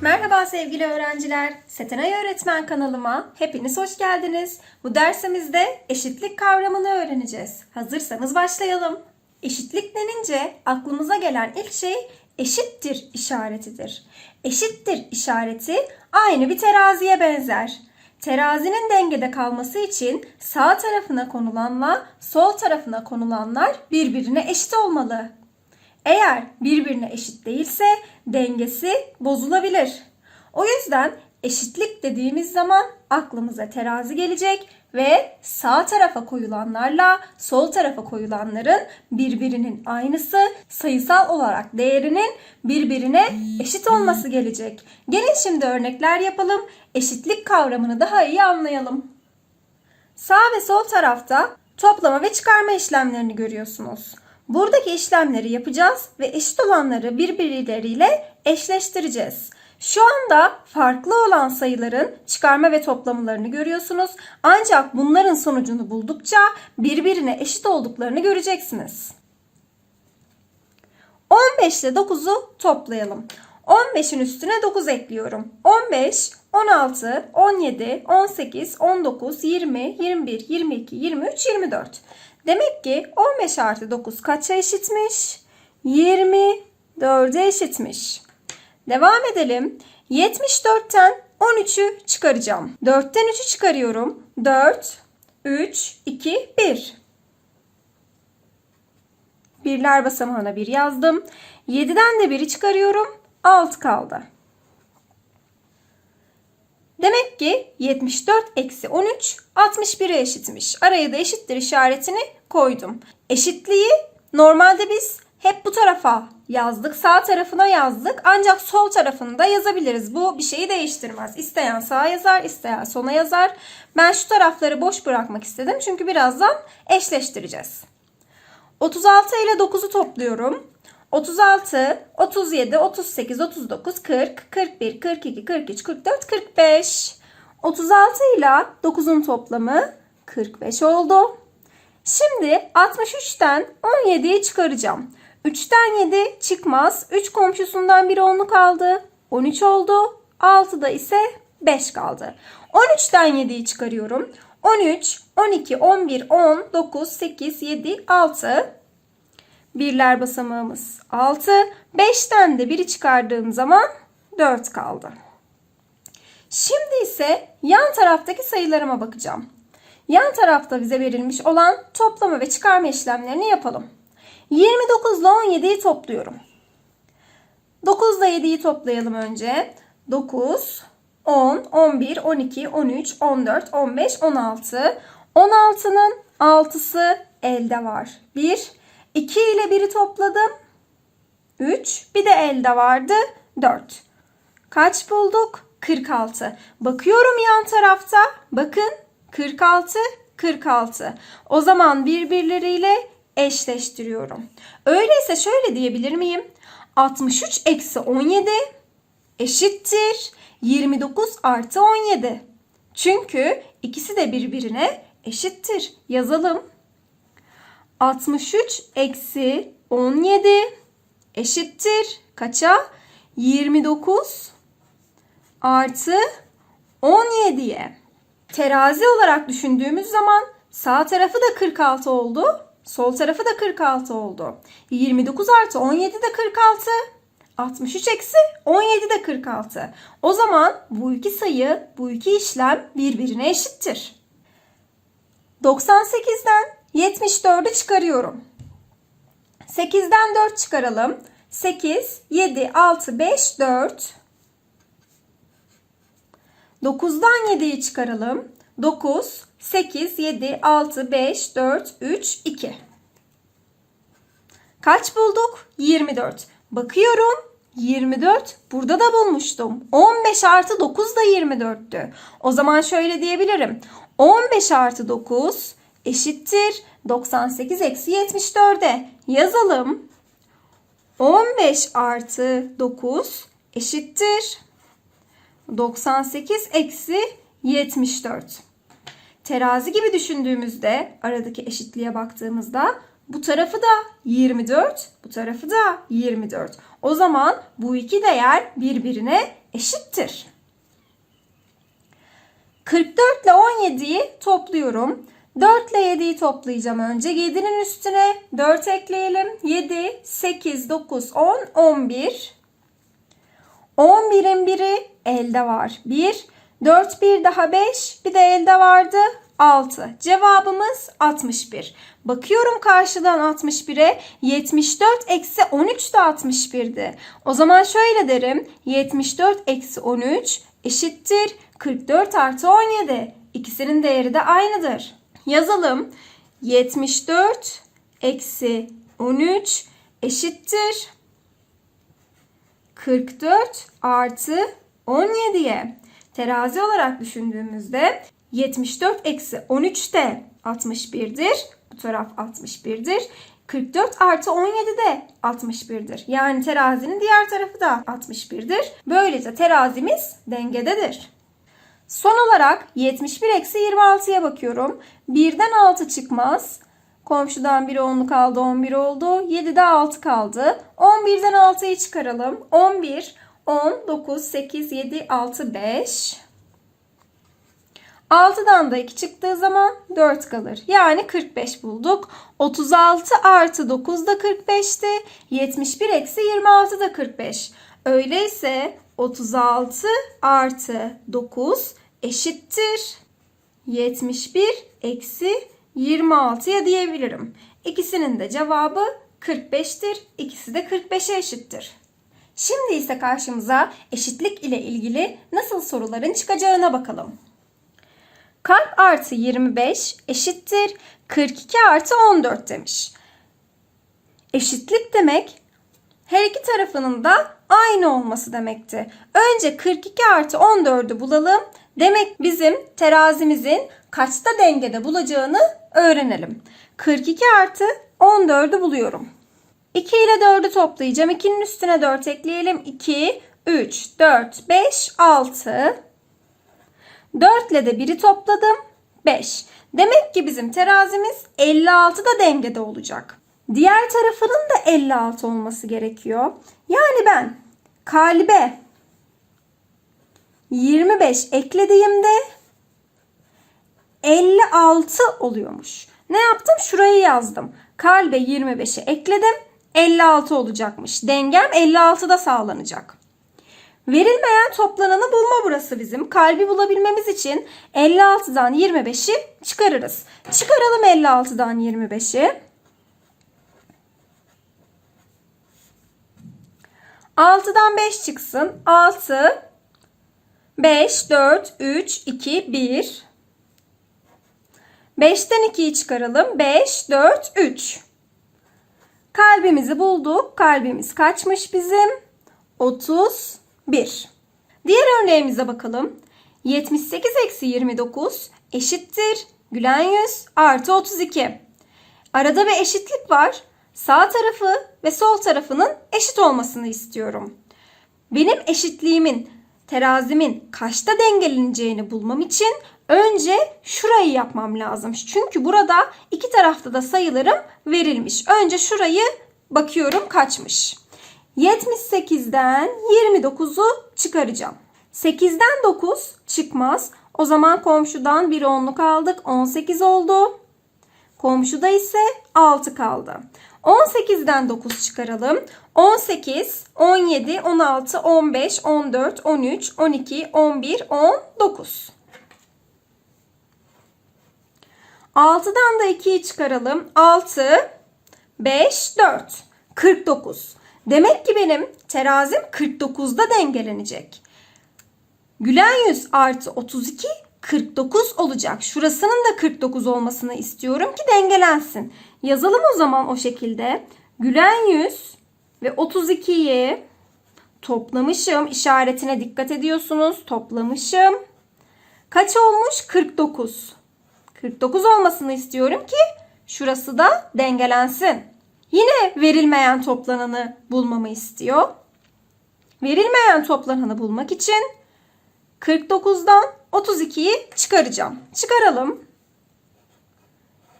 Merhaba sevgili öğrenciler. Setenay Öğretmen kanalıma hepiniz hoş geldiniz. Bu dersimizde eşitlik kavramını öğreneceğiz. Hazırsanız başlayalım. Eşitlik denince aklımıza gelen ilk şey eşittir işaretidir. Eşittir işareti aynı bir teraziye benzer. Terazinin dengede kalması için sağ tarafına konulanla sol tarafına konulanlar birbirine eşit olmalı. Eğer birbirine eşit değilse dengesi bozulabilir. O yüzden eşitlik dediğimiz zaman aklımıza terazi gelecek ve sağ tarafa koyulanlarla sol tarafa koyulanların birbirinin aynısı sayısal olarak değerinin birbirine eşit olması gelecek. Gelin şimdi örnekler yapalım. Eşitlik kavramını daha iyi anlayalım. Sağ ve sol tarafta toplama ve çıkarma işlemlerini görüyorsunuz. Buradaki işlemleri yapacağız ve eşit olanları birbirleriyle eşleştireceğiz. Şu anda farklı olan sayıların çıkarma ve toplamlarını görüyorsunuz. Ancak bunların sonucunu buldukça birbirine eşit olduklarını göreceksiniz. 15 ile 9'u toplayalım. 15'in üstüne 9 ekliyorum. 15, 16, 17, 18, 19, 20, 21, 22, 23, 24. Demek ki 15 artı 9 kaça eşitmiş? 24'e eşitmiş. Devam edelim. 74'ten 13'ü çıkaracağım. 4'ten 3'ü çıkarıyorum. 4, 3, 2, 1. Birler basamağına 1 yazdım. 7'den de 1'i çıkarıyorum. 6 kaldı. Demek ki 74 eksi 13 61'e eşitmiş. Araya da eşittir işaretini koydum. Eşitliği normalde biz hep bu tarafa yazdık. Sağ tarafına yazdık. Ancak sol tarafını da yazabiliriz. Bu bir şeyi değiştirmez. İsteyen sağa yazar, isteyen sona yazar. Ben şu tarafları boş bırakmak istedim. Çünkü birazdan eşleştireceğiz. 36 ile 9'u topluyorum. 36, 37, 38, 39, 40, 41, 42, 43, 44, 45. 36 ile 9'un toplamı 45 oldu. Şimdi 63'ten 17'yi çıkaracağım. 3'ten 7 çıkmaz. 3 komşusundan biri 10'lu kaldı. 13 oldu. 6'da ise 5 kaldı. 13'ten 7'yi çıkarıyorum. 13, 12, 11, 10, 9, 8, 7, 6. Birler basamağımız 6. 5'ten de 1'i çıkardığım zaman 4 kaldı. Şimdi ise yan taraftaki sayılarıma bakacağım. Yan tarafta bize verilmiş olan toplama ve çıkarma işlemlerini yapalım. 29 ile 17'yi topluyorum. 9 ile 7'yi toplayalım önce. 9, 10, 11, 12, 13, 14, 15, 16. 16'nın 6'sı elde var. 1, 2 ile 1'i topladım. 3, bir de elde vardı. 4. Kaç bulduk? 46. Bakıyorum yan tarafta. Bakın 46, 46. O zaman birbirleriyle eşleştiriyorum. Öyleyse şöyle diyebilir miyim? 63 eksi 17 eşittir 29 artı 17. Çünkü ikisi de birbirine eşittir. Yazalım. 63 eksi 17 eşittir kaça? 29 artı 17'ye. Terazi olarak düşündüğümüz zaman sağ tarafı da 46 oldu. Sol tarafı da 46 oldu. 29 artı 17 de 46. 63 eksi 17 de 46. O zaman bu iki sayı, bu iki işlem birbirine eşittir. 98'den 74'ü çıkarıyorum. 8'den 4 çıkaralım. 8, 7, 6, 5, 4. 9'dan 7'yi çıkaralım. 9, 8, 7, 6, 5, 4, 3, 2. Kaç bulduk? 24. Bakıyorum. 24. Burada da bulmuştum. 15 artı 9 da 24'tü. O zaman şöyle diyebilirim. 15 artı 9 eşittir 98 eksi 74'e. Yazalım. 15 artı 9 eşittir 98 eksi 74. Terazi gibi düşündüğümüzde aradaki eşitliğe baktığımızda bu tarafı da 24, bu tarafı da 24. O zaman bu iki değer birbirine eşittir. 44 ile 17'yi topluyorum. 4 ile 7'yi toplayacağım önce. 7'nin üstüne 4 ekleyelim. 7, 8, 9, 10, 11. 11'in biri elde var. 1. 4 bir daha 5. Bir de elde vardı. 6. Cevabımız 61. Bakıyorum karşıdan 61'e. 74 eksi 13 de 61'di. O zaman şöyle derim. 74 eksi 13 eşittir. 44 artı 17. İkisinin değeri de aynıdır. Yazalım. 74 eksi 13 eşittir. 44 artı 17'ye. Terazi olarak düşündüğümüzde 74 eksi 13 de 61'dir. Bu taraf 61'dir. 44 artı 17 de 61'dir. Yani terazinin diğer tarafı da 61'dir. Böylece terazimiz dengededir. Son olarak 71 eksi 26'ya bakıyorum. 1'den 6 çıkmaz. Komşudan biri 10'lu kaldı 11 oldu. 7'de 6 kaldı. 11'den 6'yı çıkaralım. 11, 10, 9, 8, 7, 6, 5. 6'dan da 2 çıktığı zaman 4 kalır. Yani 45 bulduk. 36 artı 9 da 45'ti. 71 eksi 26 da 45. Öyleyse 36 artı 9 eşittir. 71 eksi 26'ya diyebilirim. İkisinin de cevabı 45'tir. İkisi de 45'e eşittir. Şimdi ise karşımıza eşitlik ile ilgili nasıl soruların çıkacağına bakalım. Kalp artı 25 eşittir 42 artı 14 demiş. Eşitlik demek her iki tarafının da aynı olması demekti. Önce 42 artı 14'ü bulalım. Demek bizim terazimizin kaçta dengede bulacağını öğrenelim. 42 artı 14'ü buluyorum. 2 ile 4'ü toplayacağım. 2'nin üstüne 4 ekleyelim. 2, 3, 4, 5, 6. 4 ile de 1'i topladım. 5. Demek ki bizim terazimiz 56 da dengede olacak. Diğer tarafının da 56 olması gerekiyor. Yani ben kalbe 25 eklediğimde 56 oluyormuş. Ne yaptım? Şurayı yazdım. Kalbe 25'i ekledim. 56 olacakmış. Dengem 56'da sağlanacak. Verilmeyen toplananı bulma burası bizim. Kalbi bulabilmemiz için 56'dan 25'i çıkarırız. Çıkaralım 56'dan 25'i. 6'dan 5 çıksın. 6, 5, 4, 3, 2, 1. 5'ten 2'yi çıkaralım. 5, 4, 3. Kalbimizi bulduk. Kalbimiz kaçmış bizim? 31. Diğer örneğimize bakalım. 78 eksi 29 eşittir. Gülen yüz artı 32. Arada bir eşitlik var. Sağ tarafı ve sol tarafının eşit olmasını istiyorum. Benim eşitliğimin, terazimin kaçta dengeleneceğini bulmam için önce şurayı yapmam lazım. Çünkü burada iki tarafta da sayılarım verilmiş. Önce şurayı bakıyorum kaçmış. 78'den 29'u çıkaracağım. 8'den 9 çıkmaz. O zaman komşudan bir onluk aldık. 18 oldu. Komşuda ise 6 kaldı. 18'den 9 çıkaralım. 18, 17, 16, 15, 14, 13, 12, 11, 19. 6'dan da 2'yi çıkaralım. 6, 5, 4. 49. Demek ki benim terazim 49'da dengelenecek. Gülen yüz artı 32 49 olacak. Şurasının da 49 olmasını istiyorum ki dengelensin. Yazalım o zaman o şekilde. Gülen yüz ve 32'yi toplamışım. İşaretine dikkat ediyorsunuz. Toplamışım. Kaç olmuş? 49. 49 olmasını istiyorum ki şurası da dengelensin. Yine verilmeyen toplananı bulmamı istiyor. Verilmeyen toplananı bulmak için 49'dan 32'yi çıkaracağım. Çıkaralım.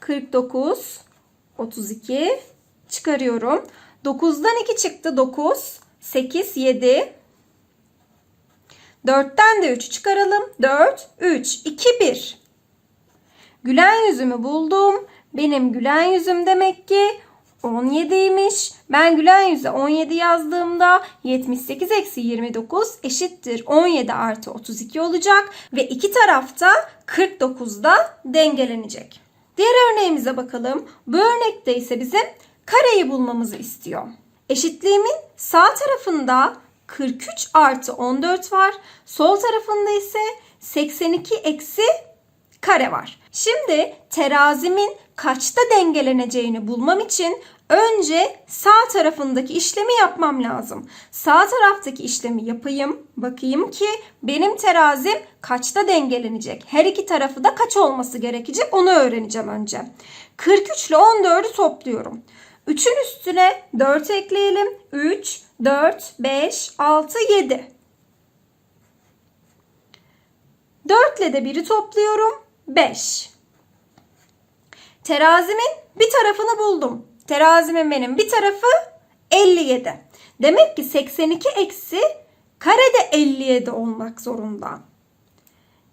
49, 32 çıkarıyorum. 9'dan 2 çıktı 9, 8, 7. 4'ten de 3'ü çıkaralım. 4, 3, 2, 1. Gülen yüzümü buldum. Benim gülen yüzüm demek ki 17'ymiş. Ben gülen yüze 17 yazdığımda 78 eksi 29 eşittir 17 artı 32 olacak. Ve iki tarafta 49'da dengelenecek. Diğer örneğimize bakalım. Bu örnekte ise bizim kareyi bulmamızı istiyor. Eşitliğimin sağ tarafında 43 artı 14 var. Sol tarafında ise 82 eksi kare var. Şimdi terazimin kaçta dengeleneceğini bulmam için önce sağ tarafındaki işlemi yapmam lazım. Sağ taraftaki işlemi yapayım. Bakayım ki benim terazim kaçta dengelenecek. Her iki tarafı da kaç olması gerekecek onu öğreneceğim önce. 43 ile 14'ü topluyorum. 3'ün üstüne 4 ekleyelim. 3, 4, 5, 6, 7. 4 ile de 1'i topluyorum. 5. Terazimin bir tarafını buldum. Terazimin benim bir tarafı 57. Demek ki 82 eksi kare de 57 olmak zorunda.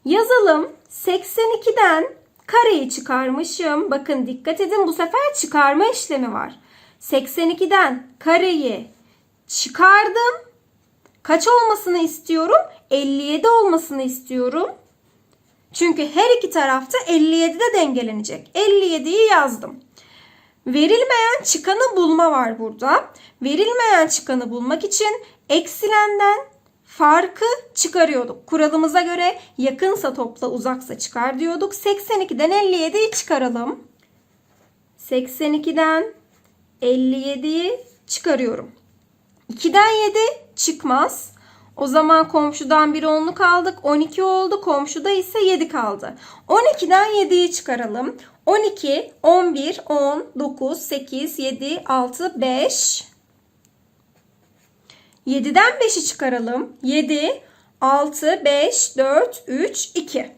Yazalım. 82'den kareyi çıkarmışım. Bakın dikkat edin bu sefer çıkarma işlemi var. 82'den kareyi çıkardım. Kaç olmasını istiyorum? 57 olmasını istiyorum. Çünkü her iki tarafta 57'de dengelenecek. 57'yi yazdım. Verilmeyen çıkanı bulma var burada. Verilmeyen çıkanı bulmak için eksilenden farkı çıkarıyorduk. Kuralımıza göre yakınsa topla uzaksa çıkar diyorduk. 82'den 57'yi çıkaralım. 82'den 57'yi çıkarıyorum. 2'den 7 çıkmaz. O zaman komşudan bir onluk aldık. 12 oldu. Komşuda ise 7 kaldı. 12'den 7'yi çıkaralım. 12, 11, 10, 9, 8, 7, 6, 5. 7'den 5'i çıkaralım. 7, 6, 5, 4, 3, 2.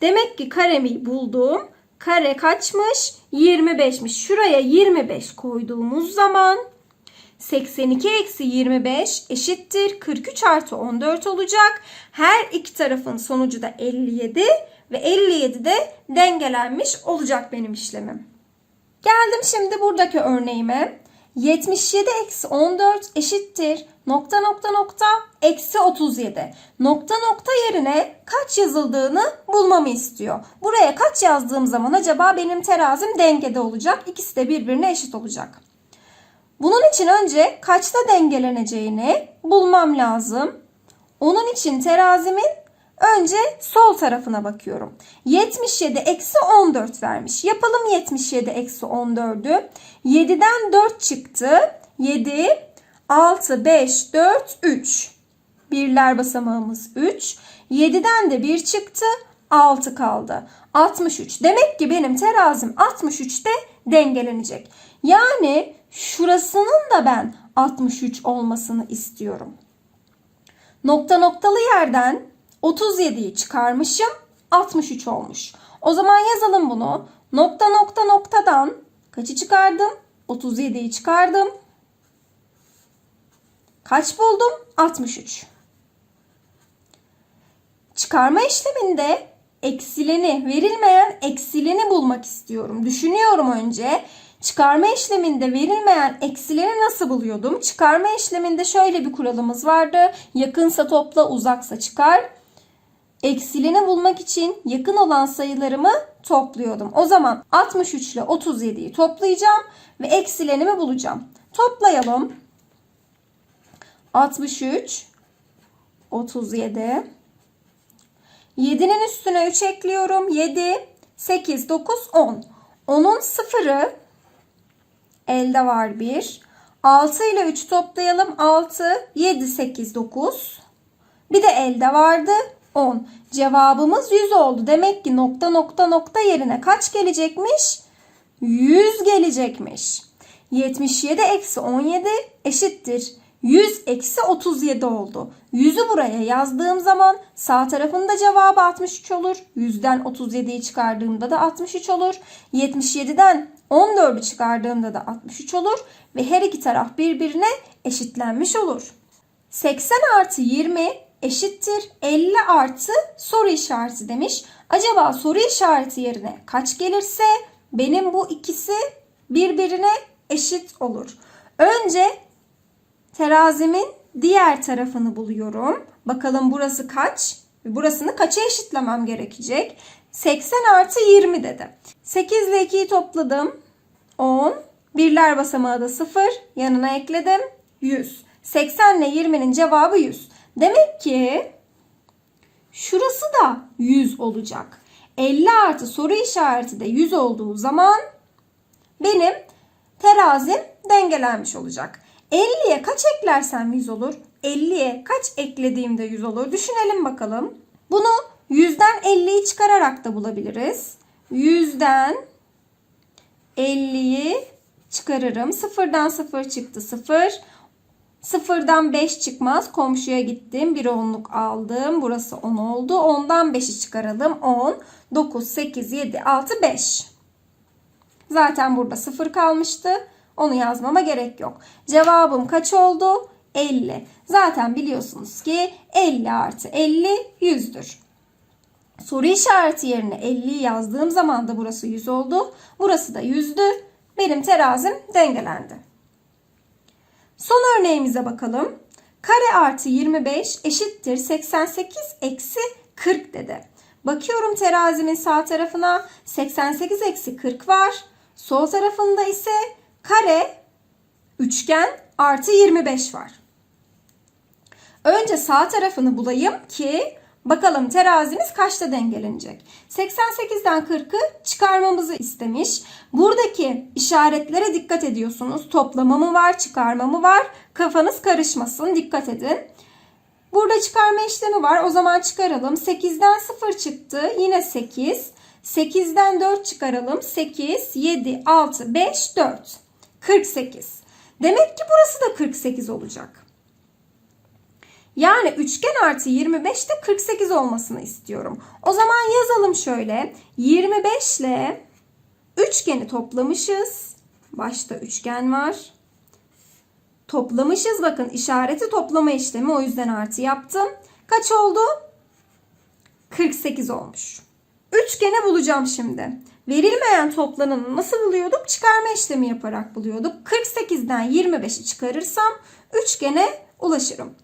Demek ki karemi buldum. Kare kaçmış? 25'miş. Şuraya 25 koyduğumuz zaman 82 eksi 25 eşittir 43 artı 14 olacak. Her iki tarafın sonucu da 57 ve 57 de dengelenmiş olacak benim işlemim. Geldim şimdi buradaki örneğime. 77 eksi 14 eşittir nokta nokta nokta eksi 37. Nokta nokta yerine kaç yazıldığını bulmamı istiyor. Buraya kaç yazdığım zaman acaba benim terazim dengede olacak. İkisi de birbirine eşit olacak. Bunun için önce kaçta dengeleneceğini bulmam lazım. Onun için terazimin önce sol tarafına bakıyorum. 77 eksi 14 vermiş. Yapalım 77 eksi 14'ü. 7'den 4 çıktı. 7, 6, 5, 4, 3. Birler basamağımız 3. 7'den de 1 çıktı. 6 kaldı. 63. Demek ki benim terazim 63'te dengelenecek. Yani şurasının da ben 63 olmasını istiyorum. Nokta noktalı yerden 37'yi çıkarmışım. 63 olmuş. O zaman yazalım bunu. Nokta nokta noktadan kaçı çıkardım? 37'yi çıkardım. Kaç buldum? 63. Çıkarma işleminde eksileni, verilmeyen eksileni bulmak istiyorum. Düşünüyorum önce. Çıkarma işleminde verilmeyen eksileri nasıl buluyordum? Çıkarma işleminde şöyle bir kuralımız vardı. Yakınsa topla, uzaksa çıkar. Eksilini bulmak için yakın olan sayılarımı topluyordum. O zaman 63 ile 37'yi toplayacağım ve eksilenimi bulacağım. Toplayalım. 63 37 7'nin üstüne 3 ekliyorum. 7 8 9 10. 10'un sıfırı elde var 1. 6 ile 3 toplayalım. 6 7 8 9. Bir de elde vardı 10. Cevabımız 100 oldu. Demek ki nokta nokta nokta yerine kaç gelecekmiş? 100 gelecekmiş. 77 eksi 17 eşittir. 100 eksi 37 oldu. 100'ü buraya yazdığım zaman sağ tarafında cevabı 63 olur. 100'den 37'yi çıkardığımda da 63 olur. 77'den 14'ü çıkardığımda da 63 olur. Ve her iki taraf birbirine eşitlenmiş olur. 80 artı 20 eşittir 50 artı soru işareti demiş. Acaba soru işareti yerine kaç gelirse benim bu ikisi birbirine eşit olur. Önce terazimin diğer tarafını buluyorum. Bakalım burası kaç? Burasını kaça eşitlemem gerekecek? 80 artı 20 dedi. 8 ile 2'yi topladım. 10. Birler basamağı da 0. Yanına ekledim. 100. 80 ile 20'nin cevabı 100. Demek ki şurası da 100 olacak. 50 artı soru işareti de 100 olduğu zaman benim terazim dengelenmiş olacak. 50'ye kaç eklersem 100 olur? 50'ye kaç eklediğimde 100 olur? Düşünelim bakalım. Bunu 100'den 50'yi çıkararak da bulabiliriz. 100'den 50'yi çıkarırım. Sıfırdan 0 çıktı 0. Sıfırdan 5 çıkmaz. Komşuya gittim. Bir onluk aldım. Burası 10 oldu. 10'dan 5'i çıkaralım. 10, 9, 8, 7, 6, 5. Zaten burada 0 kalmıştı. Onu yazmama gerek yok. Cevabım kaç oldu? 50. Zaten biliyorsunuz ki 50 artı 50 100'dür. Soru işareti yerine 50'yi yazdığım zaman da burası 100 oldu. Burası da 100'dü. Benim terazim dengelendi. Son örneğimize bakalım. Kare artı 25 eşittir 88 eksi 40 dedi. Bakıyorum terazimin sağ tarafına 88 eksi 40 var. Sol tarafında ise kare, üçgen artı 25 var. Önce sağ tarafını bulayım ki bakalım terazimiz kaçta dengelenecek. 88'den 40'ı çıkarmamızı istemiş. Buradaki işaretlere dikkat ediyorsunuz. Toplama mı var, çıkarma mı var? Kafanız karışmasın. Dikkat edin. Burada çıkarma işlemi var. O zaman çıkaralım. 8'den 0 çıktı. Yine 8. 8'den 4 çıkaralım. 8, 7, 6, 5, 4. 48. Demek ki burası da 48 olacak. Yani üçgen artı 25 de 48 olmasını istiyorum. O zaman yazalım şöyle. 25 ile üçgeni toplamışız. Başta üçgen var. Toplamışız. Bakın işareti toplama işlemi. O yüzden artı yaptım. Kaç oldu? 48 olmuş. Üçgeni bulacağım şimdi. Verilmeyen toplananı nasıl buluyorduk? Çıkarma işlemi yaparak buluyorduk. 48'den 25'i çıkarırsam üçgene ulaşırım.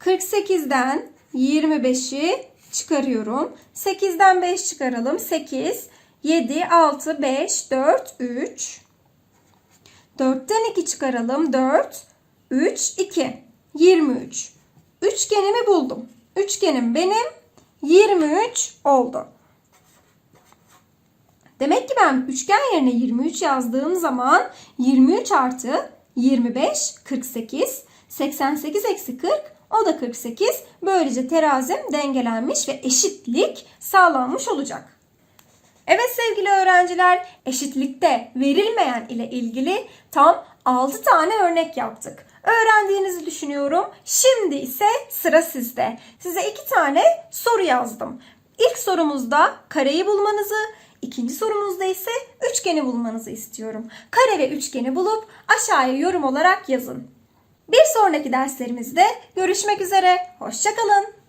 48'den 25'i çıkarıyorum. 8'den 5 çıkaralım. 8, 7, 6, 5, 4, 3. 4'ten 2 çıkaralım. 4, 3, 2. 23. Üçgenimi buldum. Üçgenim benim 23 oldu. Demek ki ben üçgen yerine 23 yazdığım zaman 23 artı 25 48 88 eksi 40 o da 48. Böylece terazim dengelenmiş ve eşitlik sağlanmış olacak. Evet sevgili öğrenciler, eşitlikte verilmeyen ile ilgili tam 6 tane örnek yaptık. Öğrendiğinizi düşünüyorum. Şimdi ise sıra sizde. Size iki tane soru yazdım. İlk sorumuzda kareyi bulmanızı, ikinci sorumuzda ise üçgeni bulmanızı istiyorum. Kare ve üçgeni bulup aşağıya yorum olarak yazın. Bir sonraki derslerimizde görüşmek üzere. Hoşçakalın.